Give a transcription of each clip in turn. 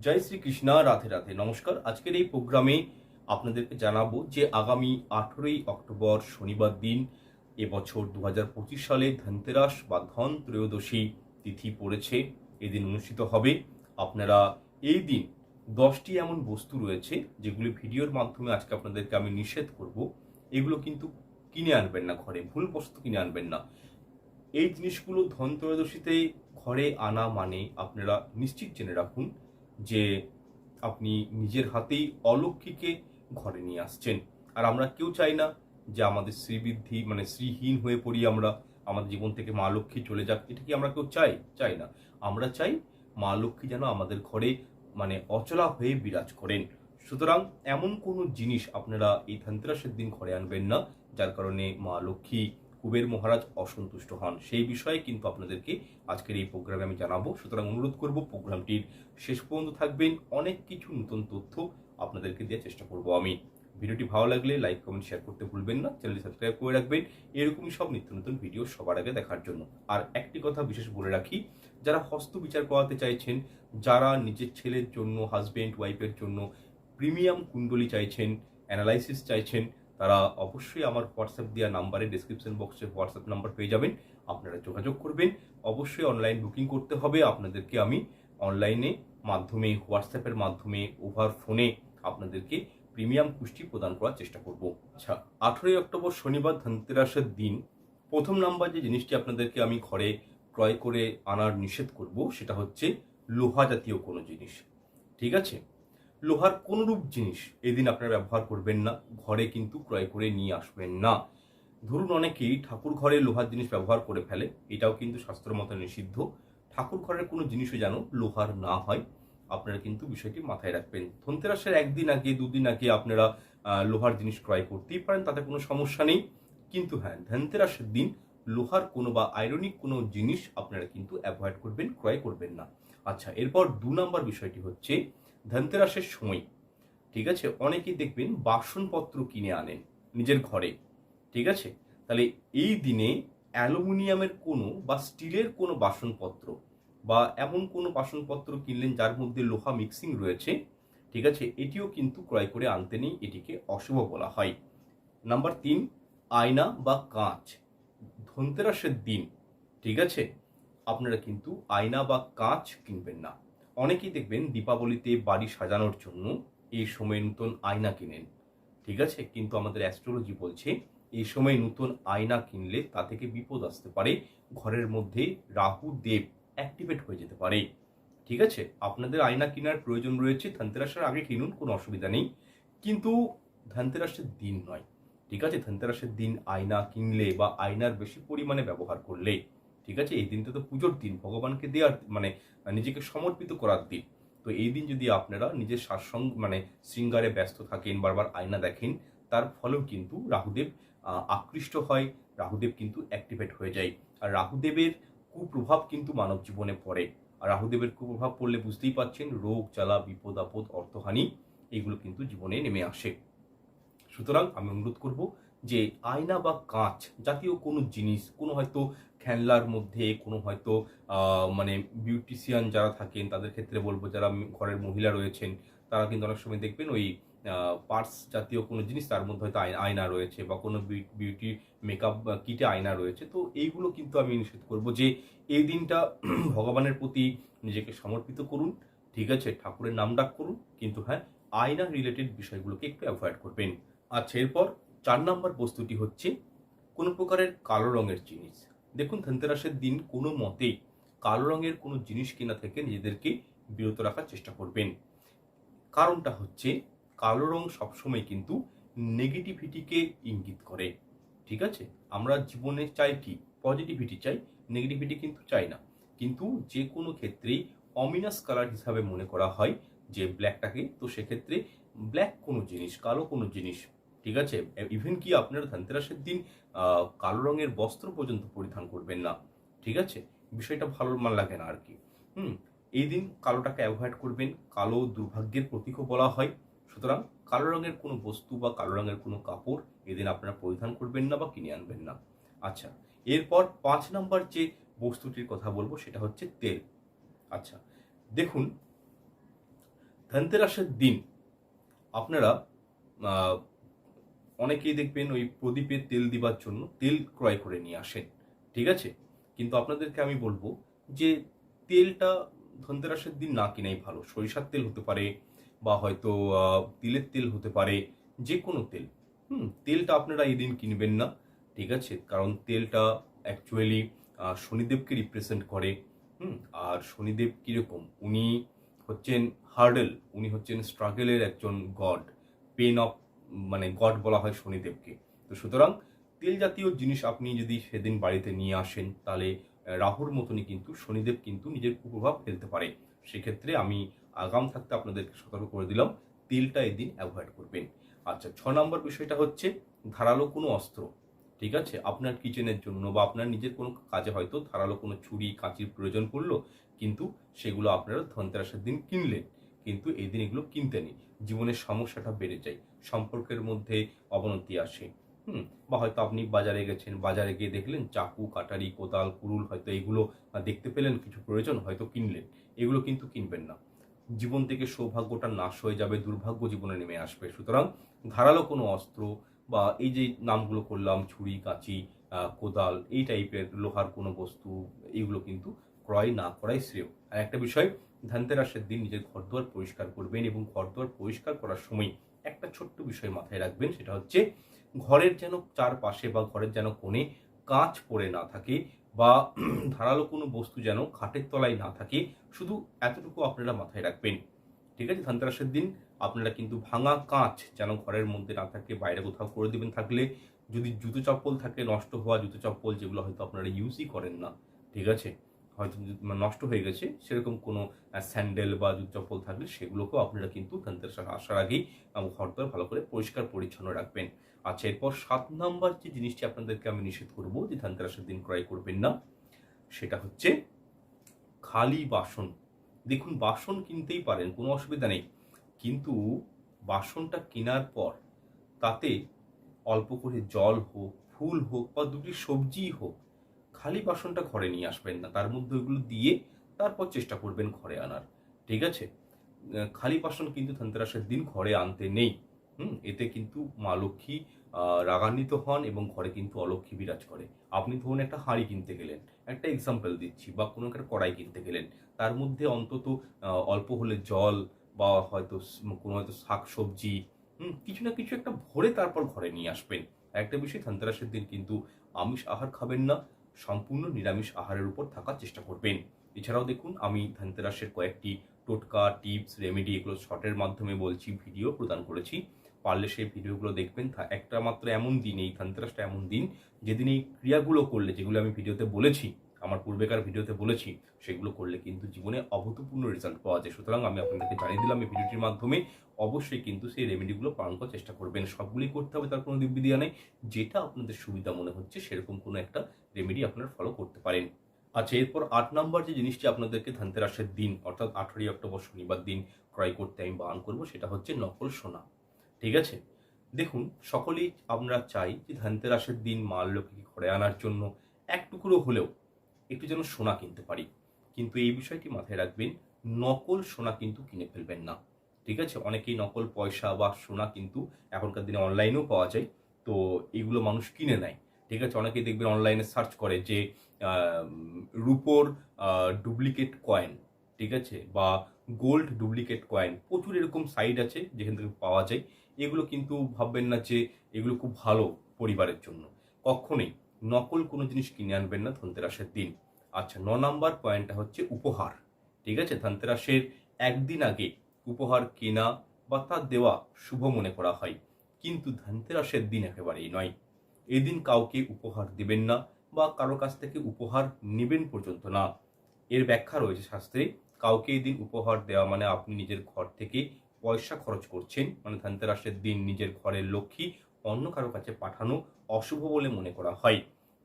জয় শ্রীকৃষ্ণা রাধে রাধে। নমস্কার। আজকের এই প্রোগ্রামে আপনাদেরকে জানাব যে আগামী আঠেরোই অক্টোবর শনিবার দিন এবছর দু হাজার পঁচিশ সালে ধনতেরাস বা ধন ত্রয়োদশী তিথি পড়েছে। এদিন অনুষ্ঠিত হবে। আপনারা এই দিন দশটি এমন বস্তু রয়েছে যেগুলি ভিডিওর মাধ্যমে আজকে আপনাদেরকে আমি নিষেধ করব। এগুলো কিন্তু কিনে আনবেন না ঘরে, ভুল বস্তু কিনে আনবেন না। এই জিনিসগুলো ধন ত্রয়োদশীতে ঘরে আনা মানে আপনারা নিশ্চিত জেনে রাখুন। যে আপনি নিজের হাতেই অলক্ষীকে ঘরে নিয়ে আসছেন। আর আমরা কেউ চাই না যে আমাদের শ্রীবৃদ্ধি মানে শ্রীহীন হয়ে পড়ি আমরা, আমাদের জীবন থেকে মা লক্ষ্মী চলে যাক। এটা কি আমরা কেউ চাই? চাই না। আমরা চাই মা লক্ষ্মী যেন আমাদের ঘরে মানে অচলা হয়ে বিরাজ করেন। সুতরাং এমন কোনো জিনিস আপনারা এই ধনতেরাসের দিন ঘরে আনবেন না, যার কারণে মা লক্ষ্মী কুবের মহারাজ অসন্তুষ্ট হন। সেই বিষয়ে কিন্তু আপনাদেরকে আজকের এই প্রোগ্রামে আমি জানাব। সুতরাং অনুরোধ করব, প্রোগ্রামটির শেষ পর্যন্ত থাকবেন। অনেক কিছু নতুন তথ্য আপনাদেরকে দেওয়ার চেষ্টা করব আমি। ভিডিওটি ভালো লাগলে লাইক, কমেন্ট, শেয়ার করতে ভুলবেন না। চ্যানেলটি সাবস্ক্রাইব করে রাখবেন। এরকমই সব নিত্য নতুন ভিডিও সবার আগে দেখার জন্য। আর একটি কথা বিশেষ বলে রাখি, যারা হস্ত বিচার করাতে চাইছেন, যারা নিজের ছেলের জন্য হাজবেন্ড ওয়াইফের জন্য প্রিমিয়াম কুণ্ডলি চাইছেন অ্যানালাইসিস চাইছেন তারা অবশ্যই আমার হোয়াটসঅ্যাপ দেওয়া নাম্বারে ডিসক্রিপশন বক্সে হোয়াটসঅ্যাপ নাম্বার পেয়ে যাবেন। আপনারা যোগাযোগ করবেন। অবশ্যই অনলাইন বুকিং করতে হবে। আপনাদেরকে আমি অনলাইনে মাধ্যমে হোয়াটসঅ্যাপের মাধ্যমে ওভার ফোনে আপনাদেরকে প্রিমিয়াম পুষ্টি প্রদান করার চেষ্টা করব। আচ্ছা আঠেরোই অক্টোবর শনিবার ধনতেরাসের দিন, প্রথম নাম্বার যে জিনিসটি আপনাদেরকে আমি ঘরে ক্রয় করে আনার নিষেধ করব, সেটা হচ্ছে লোহা জাতীয় কোনো জিনিস। ঠিক আছে? লোহার কোনরূপ জিনিস এদিন আপনারা ব্যবহার করবেন না, ঘরে কিন্তু ক্রয় করে নিয়ে আসবেন না। ধরুন অনেকেই ঠাকুর ঘরে লোহার জিনিস ব্যবহার করে ফেলে, এটাও কিন্তু শাস্ত্র মতো নিষিদ্ধ। ঠাকুর ঘরের কোনো জিনিসও যেন লোহার না হয়, আপনারা কিন্তু বিষয়টি মাথায় রাখবেন। ধনতেরাসের একদিন আগে, দুদিন আগে আপনারা লোহার জিনিস ক্রয় করতেই পারেন, তাতে কোনো সমস্যা নেই। কিন্তু হ্যাঁ ধনতেরাসের দিন লোহার কোনো বা আয়রনিক কোনো জিনিস আপনারা কিন্তু অ্যাভয়েড করবেন, ক্রয় করবেন না। আচ্ছা এরপর দু নম্বর বিষয়টি হচ্ছে ধনতেরাসের সময়, ঠিক আছে? অনেকেই দেখবেন বাসনপত্র কিনে আনেন নিজের ঘরে, ঠিক আছে? তাহলে এই দিনে অ্যালুমিনিয়ামের কোনো বা স্টিলের কোনো বাসনপত্র বা এমন কোনো বাসনপত্র কিনলেন যার মধ্যে লোহা মিক্সিং রয়েছে, ঠিক আছে? এটিও কিন্তু ক্রয় করে আনতে নেই, এটিকে অশুভ বলা হয়। নাম্বার তিন, আয়না বা কাঁচ। ধনতেরাসের দিন, ঠিক আছে? আপনারা কিন্তু আয়না বা কাঁচ কিনবেন না। অনেকেই দেখবেন দীপাবলিতে বাড়ি সাজানোর জন্য এই সময় নতুন আয়না কিনেন। ঠিক আছে? কিন্তু আমাদের অ্যাস্ট্রোলজি বলছে, এই সময় নতুন আয়না কিনলে তা থেকে বিপদ আসতে পারে। ঘরের মধ্যে রাহু, দেব অ্যাক্টিভেট হয়ে যেতে পারে। ঠিক আছে? আপনাদের আয়না কেনার প্রয়োজন রয়েছে, ধনতেরাসের আগে কিনুন, কোনো অসুবিধা নেই। কিন্তু ধনতেরাসের দিন নয়। ঠিক আছে? ধনতেরাসের দিন আয়না কিনলে বা আয়নার বেশি পরিমাণে ব্যবহার করলে ঠিক আছে? এই দিনটা তো পুজোর দিন। ভগবানকে দেওয়ার মানে নিজেকে সমর্পিত করার দিন। তো এই দিন যদি আপনারা নিজের সারসং মানে শৃঙ্গারে ব্যস্ত থাকেন, বারবার আয়না দেখেন, তার ফলেও কিন্তু রাহুদেব আকৃষ্ট হয়, রাহুদেব কিন্তু অ্যাক্টিভেট হয়ে যায়। আর রাহুদেবের কুপ্রভাব কিন্তু মানব জীবনে পড়ে। আর রাহুদেবের কুপ্রভাব পড়লে বুঝতেই পাচ্ছেন রোগ, জ্বালা, বিপদ, আপদ, অর্থহানি, এইগুলো কিন্তু জীবনে নেমে আসে। সুতরাং আমি অনুরোধ করব যে আয়না বা কাঁচ জাতীয় কোনো জিনিস, কোনো হয়তো খেলনার মধ্যে কোনো হয়তো মানে বিউটিশিয়ান যারা থাকেন, তাদের ক্ষেত্রে বলব যারা ঘরের মহিলা রয়েছেন, তারা কিন্তু অনেক সময় দেখবেন ওই পার্টস জাতীয় কোনো জিনিস তার মধ্যে হয়তো আয়- আয়না রয়েছে বা কোনো বিউটি মেকআপ কিটে আয়না রয়েছে। তো এইগুলো কিন্তু আমি নিষেধ করব যে, এই দিনটা ভগবানের প্রতি নিজেকে সমর্পিত করুন, ঠিক আছে? ঠাকুরের নাম ডাক করুন, কিন্তু হ্যাঁ আয়না রিলেটেড বিষয়গুলোকে একটু অ্যাভয়েড করবেন। আচ্ছা এরপর চার নম্বর বস্তুটি হচ্ছে, কোনো প্রকারের কালো রঙের জিনিস। দেখুন ধনতেরাসের দিন কোনো মতেই কালো রঙের কোনো জিনিস কেনা থেকে নিজেদেরকে বিরত রাখার চেষ্টা করবেন। কারণটা হচ্ছে কালো রং সবসময় কিন্তু নেগেটিভিটিকে ইঙ্গিত করে। ঠিক আছে? আমরা জীবনে চাই কি? পজিটিভিটি চাই নেগেটিভিটি কিন্তু চাই না। কিন্তু যে কোনো ক্ষেত্রেই অমিনাস কালার হিসাবে মনে করা হয় যে ব্ল্যাকটাকে তো সেক্ষেত্রে ব্ল্যাক কোনো জিনিস, কালো কোনো জিনিস ঠিক আছে? ইভেন কি আপনারা ধনতেরাসের দিন কালো রঙের বস্ত্র পর্যন্ত পরিধান করবেন না, ঠিক আছে? বিষয়টা ভালো মান লাগে না আর কি হুম, এই দিন কালোটাকে অ্যাভয়েড করবেন, কালো দুর্ভাগ্যের প্রতীকও বলা হয়। সুতরাং কালো রঙের কোনো বস্তু বা কালো রঙের কোনো কাপড় এদিন আপনারা পরিধান করবেন না বা কিনে আনবেন না। আচ্ছা এরপর পাঁচ নাম্বার যে বস্তুটির কথা বলব সেটা হচ্ছে তেল। আচ্ছা দেখুন, ধনতেরাসের দিন আপনারা অনেকেই দেখবেন ওই প্রদীপে তেল দিবার জন্য তেল ক্রয় করে নিয়ে আসেন, ঠিক আছে? কিন্তু আপনাদেরকে আমি বলব যে তেলটা ধনতেরাসের দিন না কিনাই ভালো। সরিষার তেল হতে পারে বা হয়তো তিলের তেল হতে পারে যে কোনো তেল। হুম, তেলটা আপনারা এই দিন কিনবেন না, ঠিক আছে? কারণ তেলটা অ্যাকচুয়ালি শনিদেবকে রিপ্রেজেন্ট করে। হুম, আর শনিদেব কীরকম? উনি হচ্ছেন হার্ডেল, উনি হচ্ছেন স্ট্রাগলের একজন গড পেন অফ মানে গড বলা হয় শনিদেবকে। তো সুতরাং তেল জাতীয় জিনিস আপনি যদি সেদিন বাড়িতে নিয়ে আসেন, তাহলে রাহুর মতনই কিন্তু শনিদেব কিন্তু নিজের কুপ্রভাব ফেলতে পারে। সেক্ষেত্রে আমি আগাম থাকতে আপনাদেরকে সতর্ক করে দিলাম, তেলটা এদিন অ্যাভয়েড করবেন। আচ্ছা ছ নম্বর বিষয়টা হচ্ছে ধারালো কোনো অস্ত্র, ঠিক আছে? আপনার কিচেনের জন্য বা আপনার নিজের কোনো কাজে হয়তো ধারালো কোনো ছুরি, কাঁচির প্রয়োজন পড়ল, কিন্তু সেগুলো আপনারা ধনতেরাসের দিন কিনলেন। কিন্তু এই দিন এগুলো কিনতে নেই। জীবনের সমস্যাটা বেড়ে যায়, সম্পর্কের মধ্যে অবনতি আসে। হুম, বা হয়তো আপনি বাজারে গেছেন, বাজারে গিয়ে দেখলেন চাকু, কাটারি, কোদাল, কুরুল হয়তো এগুলো দেখতে পেলেন, কিছু প্রয়োজন হয়তো কিনলেন। এগুলো কিন্তু কিনবেন না। জীবন থেকে সৌভাগ্যটা নাশ হয়ে যাবে, দুর্ভাগ্য জীবনে নেমে আসবে। সুতরাং ধারালো কোনো অস্ত্র বা এই যে নামগুলো করলাম, ছুরি, কাঁচি কোদাল, এই টাইপের লোহার কোনো বস্তু এইগুলো কিন্তু ক্রয় না করাই শ্রেয়। আর একটা বিষয় ধানতেরাসের দিন নিজের ঘরদুয়ার পরিষ্কার করবেন এবং ঘরদুয়ার পরিষ্কার করার সময় একটা ছোট্ট বিষয় মাথায় রাখবেন, সেটা হচ্ছে ঘরের যেন চারপাশে বা ঘরের যেন কোণে কাঁচ পড়ে না থাকে বা ধারালো কোনো বস্তু যেন খাটের তলায় না থাকে, শুধু এতটুকু আপনারা মাথায় রাখবেন। ঠিক আছে? ধানতেরাসের দিন আপনারা কিন্তু ভাঙা কাঁচ যেন ঘরের মধ্যে না থাকে, বাইরে কোথাও করে দেবেন থাকলে। যদি জুতো চপ্পল থাকে, নষ্ট হওয়া জুতো চপ্পল যেগুলো হয়তো আপনারা ইউজই করেন না। ঠিক আছে? হয়তো মানে নষ্ট হয়ে গেছে, সেরকম কোনো স্যান্ডেল বা জুতো চপ্পল থাকলে সেগুলোকেও আপনারা কিন্তু ধনতেরাস আসার আগেই ঘরদোর ভালো করে পরিষ্কার পরিচ্ছন্ন রাখবেন। আচ্ছা এরপর সাত নাম্বার যে জিনিসটি আপনাদেরকে আমি নিষেধ করব যে ধনতেরাসের দিন ক্রয় করবেন না, সেটা হচ্ছে খালি বাসন। দেখুন, বাসন কিনতেই পারেন, কোনো অসুবিধা নেই। কিন্তু বাসনটা কেনার পর তাতে অল্প করে জল হোক, ফুল হোক বা দুটি সবজি হোক খালি বাসনটা ঘরে নিয়ে আসবেন না। তার মধ্যে ওইগুলো দিয়ে তারপর চেষ্টা করবেন ঘরে আনার। ঠিক আছে? খালি বাসন কিন্তু ধনতেরাসের দিন ঘরে আনতে নেই। হুম, এতে কিন্তু মা লক্ষ্মী রাগান্বিত হন এবং ঘরে কিন্তু অলক্ষ্মী বিরাজ করে। আপনি ধরুন একটা হাঁড়ি কিনতে গেলেন, একটা এক্সাম্পল দিচ্ছি বা কোনো একটা কড়াই কিনতে গেলেন। তার মধ্যে অন্তত অল্প হলে জল বা হয়তো কোনো হয়তো শাক সবজি, হুম, কিছু না কিছু একটা ভরে তারপর ঘরে নিয়ে আসবেন। একটা বিষয় ধনতেরাসের দিন কিন্তু আমিষ আহার খাবেন না সম্পূর্ণ নিরামিষ আহারের উপর থাকার চেষ্টা করবেন। এছাড়াও দেখুন, আমি ধনতেরাসের কয়েকটি টোটকা, টিপস, রেমেডি এগুলো শর্টের মাধ্যমে বলছি, ভিডিও প্রদান করেছি। পারলে সেই ভিডিওগুলো দেখবেন একটা মাত্র এমন দিন, এই ধনতেরাসটা এমন দিন, যেদিন এই ক্রিয়াগুলো করলে, যেগুলো আমি ভিডিওতে বলেছি আমার পূর্বেকার ভিডিওতে বলেছি, সেগুলো করলে কিন্তু জীবনে অভূতপূর্ণ রেজাল্ট পাওয়া যায়। সুতরাং আমি আপনাদেরকে জানিয়ে দিলাম এই ভিডিওটির মাধ্যমে, অবশ্যই কিন্তু সেই রেমেডিগুলো পালন করার চেষ্টা করবেন। সবগুলি করতে হবে, তার কোনো দিব্যিদিয়া নেই। যেটা আপনাদের সুবিধা মনে হচ্ছে, সেরকম কোনো একটা রেমেডি আপনারা ফলো করতে পারেন। আচ্ছা এরপর আট নম্বর যে জিনিসটি আপনাদেরকে ধনতেরাসের দিন, অর্থাৎ আঠারোই অক্টোবর শনিবার দিন ক্রয় করতে আমি বারণ করব, সেটা হচ্ছে নকল সোনা। ঠিক আছে? দেখুন, সকলেই আমরা চাই যে ধনতেরাসের দিন মাল লক্ষ্মীকে ঘরে আনার জন্য। এক টুকরো হলেও একটু যেন সোনা কিনতে পারি। কিন্তু এই বিষয়টি মাথায় রাখবেন, নকল সোনা কিন্তু কিনে ফেলবেন না। ঠিক আছে? অনেকেই নকল পয়সা বা সোনা কিন্তু এখনকার দিনে অনলাইনেও পাওয়া যায়, তো এগুলো মানুষ কিনে নেয়। ঠিক আছে? অনেকেই দেখবেন অনলাইনে সার্চ করে যে রুপোর ডুপ্লিকেট কয়েন। ঠিক আছে? বা গোল্ড ডুপ্লিকেট কয়েন। প্রচুর এরকম সাইট আছে যেখান থেকে পাওয়া যায়। এগুলো কিন্তু ভাববেন না যে এগুলো খুব ভালো পরিবারের জন্য। কখনোই নকল কোনো জিনিস কিনে আনবেন না ধনতেরাসের দিন। আচ্ছা ন নাম্বার পয়েন্টটা হচ্ছে উপহার। ঠিক আছে? ধনতেরাসের একদিন আগে উপহার কেনা বা তার দেওয়া শুভ মনে করা হয়। কিন্তু ধনতেরাসের দিন একেবারেই নয়। এদিন কাউকে উপহার দিবেন না বা কারও কাছ থেকে উপহার নেবেন পর্যন্ত না। এর ব্যাখ্যা রয়েছে শাস্ত্রে, কাউকে এদিন উপহার দেওয়া মানে আপনি নিজের ঘর থেকে পয়সা খরচ করছেন। মানে ধনতেরাসের দিন নিজের ঘরের লক্ষ্মী অন্য কারও কাছে পাঠানো অশুভ বলে মনে করা হয়।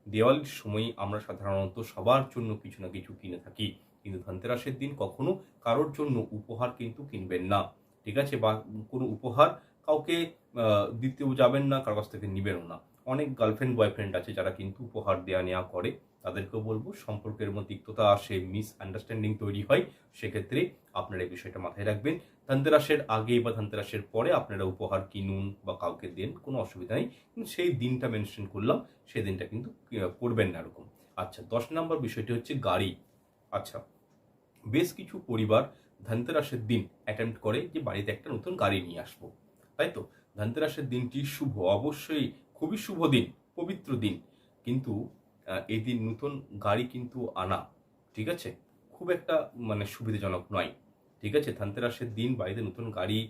দেওয়ালির সময় আমরা সাধারণত সবার জন্য কিছু না কিছু কিনে থাকি। কিন্তু ধনতেরাসের দিন কখনো কারোর জন্য উপহার কিন্তু কিনবেন না। ঠিক আছে? বা কোনো উপহার কাউকে দিতেও যাবেন না, কারও কাছ থেকে নিবেনও না। অনেক গার্লফ্রেন্ড বয়ফ্রেন্ড আছে যারা কিন্তু উপহার দেওয়া নেওয়া করে। তাদেরকেও বলব, সম্পর্কের মধ্যে তিক্ততা আসে মিস আন্ডারস্ট্যান্ডিং তৈরি হয়, সেক্ষেত্রে আপনারা এই বিষয়টা মাথায় রাখবেন। ধনতেরাসের আগে বা ধনতেরাসের পরে আপনারা উপহার কিনুন বা কাউকে দেন, কোনো অসুবিধা নেই। কিন্তু সেই দিনটা মেনশন করলাম, সেই দিনটা কিন্তু করবেন না এরকম। আচ্ছা দশ নম্বর বিষয়টি হচ্ছে গাড়ি। আচ্ছা বেশ কিছু পরিবার ধনতেরাসের দিন অ্যাটেম্প্ট করে যে বাড়িতে একটা নতুন গাড়ি নিয়ে আসব। তাই তো? ধনতেরাসের দিনটি শুভ। অবশ্যই খুবই শুভ দিন, পবিত্র দিন। কিন্তু এই দিন নতুন গাড়ি কিন্তু আনা, ঠিক আছে? খুব একটা মানে সুবিধাজনক নয়, ঠিক আছে? ধনতেরাসের দিন বাড়িতে নতুন গাড়ি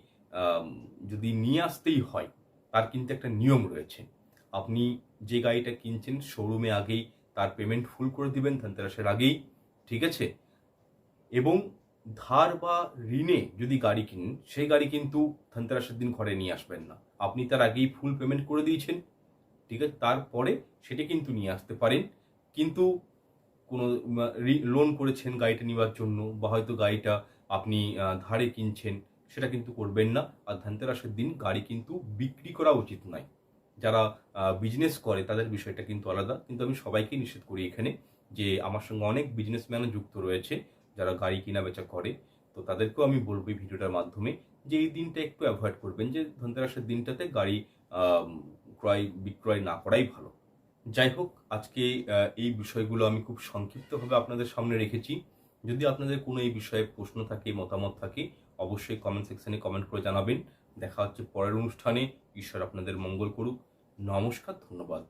যদি নিয়ে আসতেই হয়, তার কিন্তু একটা নিয়ম রয়েছে। আপনি যে গাড়িটা কিনছেন শোরুমে আগেই, তার পেমেন্ট ফুল করে দিবেন ধনতেরাসের আগেই, ঠিক আছে? এবং ধার বা ঋণে যদি গাড়ি কিনেন, সেই গাড়ি কিন্তু ধনতেরাসের দিন ঘরে নিয়ে আসবেন না। আপনি তার আগেই ফুল পেমেন্ট করে দিয়েছেন, ঠিক আছে? তারপরে সেটা কিন্তু নিয়ে আসতে পারেন। কিন্তু কোনো লোন করেছেন গাড়িটা নেওয়ার জন্য বা হয়তো গাড়িটা আপনি ধারে কিনছেন, সেটা কিন্তু করবেন না। আর ধনতেরাসের দিন গাড়ি কিন্তু বিক্রি করা উচিত নয়। যারা বিজনেস করে, তাদের বিষয়টা কিন্তু আলাদা। কিন্তু আমি সবাইকে নিষেধ করি এখানে যে আমার সঙ্গে অনেক বিজনেসম্যানও যুক্ত রয়েছে। যারা গাড়ি কেনা বেচা করে, তো তাদেরকেও আমি বলব এই ভিডিওটার মাধ্যমে যে এই দিনটা একটু অ্যাভয়েড করবেন, যে ধনতেরাসের দিনটাতে গাড়ি ক্রয়, বিক্রয় না করাই ভালো। যাই হোক, আজকে এই বিষয়গুলো আমি খুব সংক্ষিপ্তভাবে আপনাদের সামনে রেখেছি। যদি আপনাদের কোনো এই বিষয়ে প্রশ্ন থাকে, মতামত থাকে, অবশ্যই কমেন্ট সেকশনে কমেন্ট করে জানাবেন। দেখা হচ্ছে পরের অনুষ্ঠানে। ঈশ্বর আপনাদের মঙ্গল করুক। নমস্কার, ধন্যবাদ।